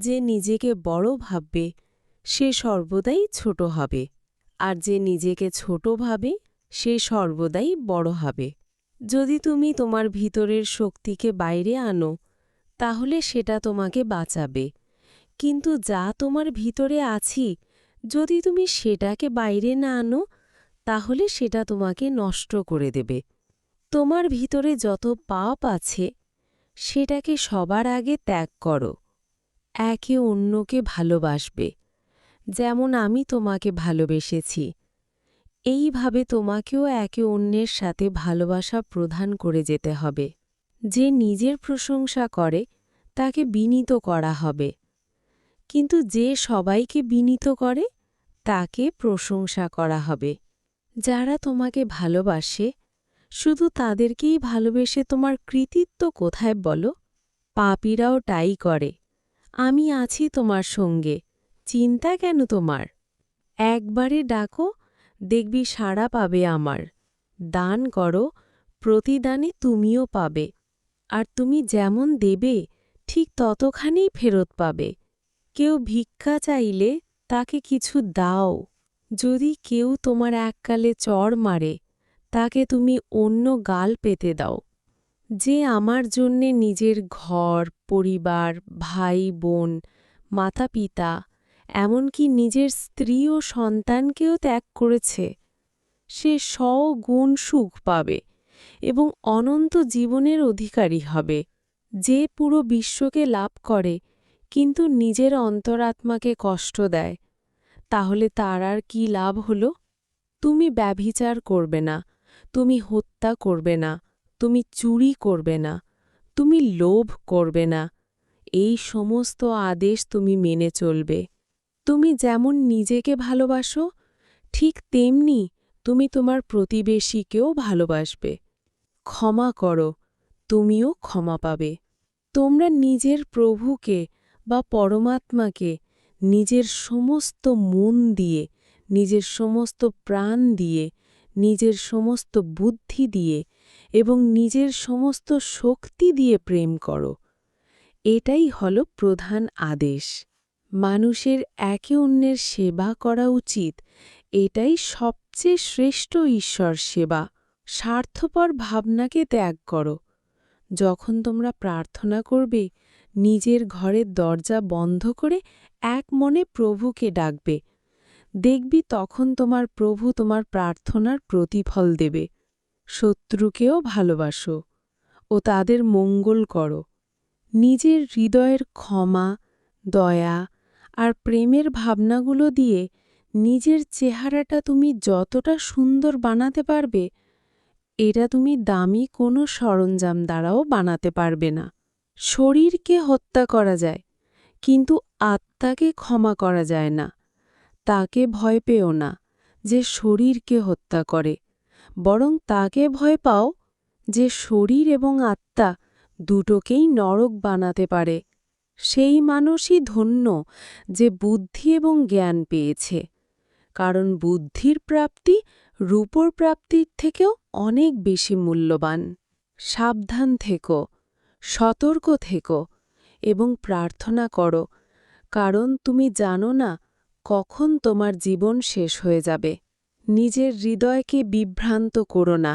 যে নিজেকে বড় ভাববে, সে সর্বদাই ছোট হবে। আর যে নিজেকে ছোট ভাবে, সে সর্বদাই বড় হবে। যদি তুমি তোমার ভিতরের শক্তিকে বাইরে আনো, তাহলে সেটা তোমাকে বাঁচাবে। কিন্তু যা তোমার ভিতরে আছি, যদি তুমি সেটাকে বাইরে না আনো, তাহলে সেটা তোমাকে নষ্ট করে দেবে। তোমার ভিতরে যত পাপ আছে, সেটাকে সবার আগে ত্যাগ করো। একে অন্যকে ভালোবাসবে, যেমন আমি তোমাকে ভালোবেসেছি। এইভাবে তোমাকেও একে অন্যের সাথে ভালোবাসা প্রদান করে যেতে হবে। যে নিজের প্রশংসা করে, তাকে বিনীত করা হবে। কিন্তু যে সবাইকে বিনীত করে, তাকে প্রশংসা করা হবে। যারা তোমাকে ভালোবাসে, শুধু তাদেরকেই ভালোবেসে তোমার কৃতিত্ব কোথায় বলো? পাপীরাও তাই করে। আমি আছি তোমার সঙ্গে। চিন্তা কেন তোমার? একবারে ডাকো, দেখবি সাড়া পাবে আমার। দান করো, প্রতিদানে তুমিও পাবে। আর তুমি যেমন দেবে, ঠিক ততখানেই ফেরত পাবে। কেউ ভিক্ষা চাইলে তাকে কিছু দাও। যদি কেউ তোমার এককালে চড় মারে, তাকে তুমি অন্য গাল পেতে দাও। যে আমার জন্যে নিজের ঘর, পরিবার, ভাই, বোন মাতা পিতা এমনকি নিজের স্ত্রী ও সন্তানকেও ত্যাগ করেছে, সে স্বগুণ সুখ পাবে এবং অনন্ত জীবনের অধিকারী হবে। যে পুরো বিশ্বকে লাভ করে, কিন্তু নিজের অন্তরাত্মাকে কষ্ট দেয়, তাহলে তার আর কি লাভ হল? তুমি ব্যভিচার করবে না, তুমি হত্যা করবে না তুমি চুরি করবে না, তুমি লোভ করবে না। এই সমস্ত আদেশ তুমি মেনে চলবে। তুমি যেমন নিজেকে ভালোবাসো, ঠিক তেমনি তুমি তোমার প্রতিবেশীকেও ভালোবাসবে। ক্ষমা করো, তুমিও ক্ষমা পাবে। তোমরা নিজের প্রভুকে বা পরমাত্মাকে নিজের সমস্ত মন দিয়ে, নিজের সমস্ত প্রাণ দিয়ে, নিজের সমস্ত বুদ্ধি দিয়ে এবং নিজের সমস্ত শক্তি দিয়ে প্রেম করো। এটাই হল প্রধান আদেশ। মানুষের একে অন্যের সেবা করা উচিত। এটাই সবচেয়ে শ্রেষ্ঠ ঈশ্বর সেবা। স্বার্থপর ভাবনাকে ত্যাগ করো। যখন তোমরা প্রার্থনা করবে, নিজের ঘরের দরজা বন্ধ করে এক মনে প্রভুকে ডাকবে। দেখবি তখন তোমার প্রভু তোমার প্রার্থনার প্রতিফল দেবে। শত্রুকেও ভালোবাসো ও তাদের মঙ্গল করো। নিজের হৃদয়ের ক্ষমা, দয়া আর প্রেমের ভাবনাগুলো দিয়ে নিজের চেহারাটা তুমি যতটা সুন্দর বানাতে পারবে, এটা তুমি দামি কোনো সরঞ্জাম দ্বারাও বানাতে পারবে না। শরীরকে হত্যা করা যায়, কিন্তু আত্মাকে ক্ষমা করা যায় না। তাকে ভয় পেও না যে শরীরকে হত্যা করে। বরং তাকে ভয় পাও যে শরীর এবং আত্মা দুটোকেই নরক বানাতে পারে। সেই মানুষই ধন্য যে বুদ্ধি এবং জ্ঞান পেয়েছে। কারণ বুদ্ধির প্রাপ্তি রূপর প্রাপ্তির থেকেও অনেক বেশি মূল্যবান। সাবধান থেকো, সতর্ক থেকো এবং প্রার্থনা করো, কারণ তুমি জানো না কখন তোমার জীবন শেষ হয়ে যাবে। নিজের হৃদয়কে বিভ্রান্ত করো না।